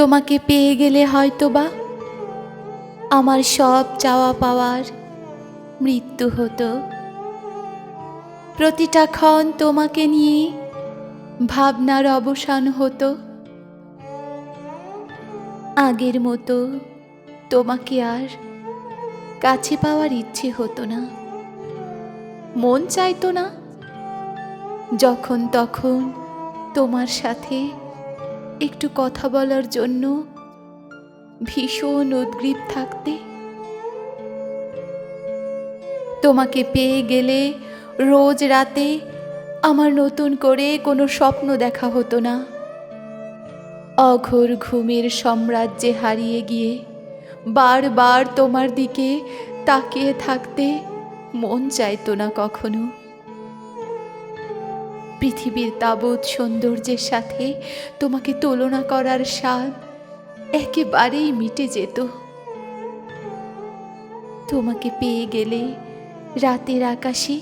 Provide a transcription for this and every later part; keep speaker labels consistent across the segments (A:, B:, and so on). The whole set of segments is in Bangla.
A: তোমাকে পেয়ে গেলে হয়তো বা আমার সব চাওয়া পাওয়ার মৃত্যু হতো। প্রতিটা ক্ষণ তোমাকে নিয়ে ভাবনার অবসান হতো। আগের মতো তোমাকে আর কাছে পাওয়ার ইচ্ছে হতো না। মন চাইতো না। যখন তখন তোমার সাথে একটু কথা বলার জন্য ভীষণ উদ্গ্রীব থাকতে। তোমাকে পেয়ে গেলে রোজ রাতে আমার নতুন করে কোনো স্বপ্ন দেখা হতো না। অঘোর ঘুমের সাম্রাজ্যে হারিয়ে গিয়ে বারবার তোমার দিকে তাকিয়ে থাকতে মন চাইতো না কখনো। পৃথিবীর তাবৎ সৌন্দর্যের সাথে তোমাকে তুলনা করার স্বাদ একেবারেই মিটে যেত। তোমাকে পেয়ে গেলে রাতের আকাশে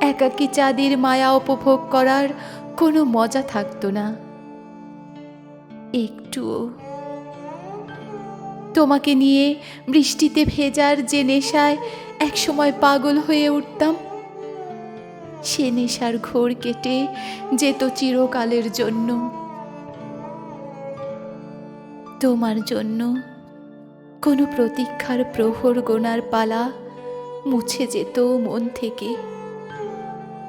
A: একাকী চাঁদের মায়া উপভোগ করার কোনো মজা থাকতো না। একটুও তোমাকে নিয়ে বৃষ্টিতে ভেজার যে নেশায় একসময় পাগল হয়ে উঠতাম সে নেশার ঘোর কেটে যেত চিরকালের জন্য। তোমার জন্য কোনো প্রতীক্ষার প্রহর গোনার পালা মুছে যেত মন থেকে।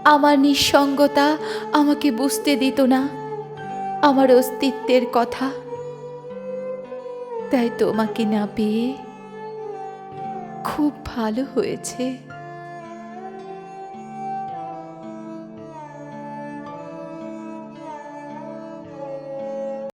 A: আমার নিঃসঙ্গতা আমাকে বুঝতে দিত না, আমার অস্তিত্বের কথা। তাই তোমাকে না পেয়ে খুব ভালো হয়েছে।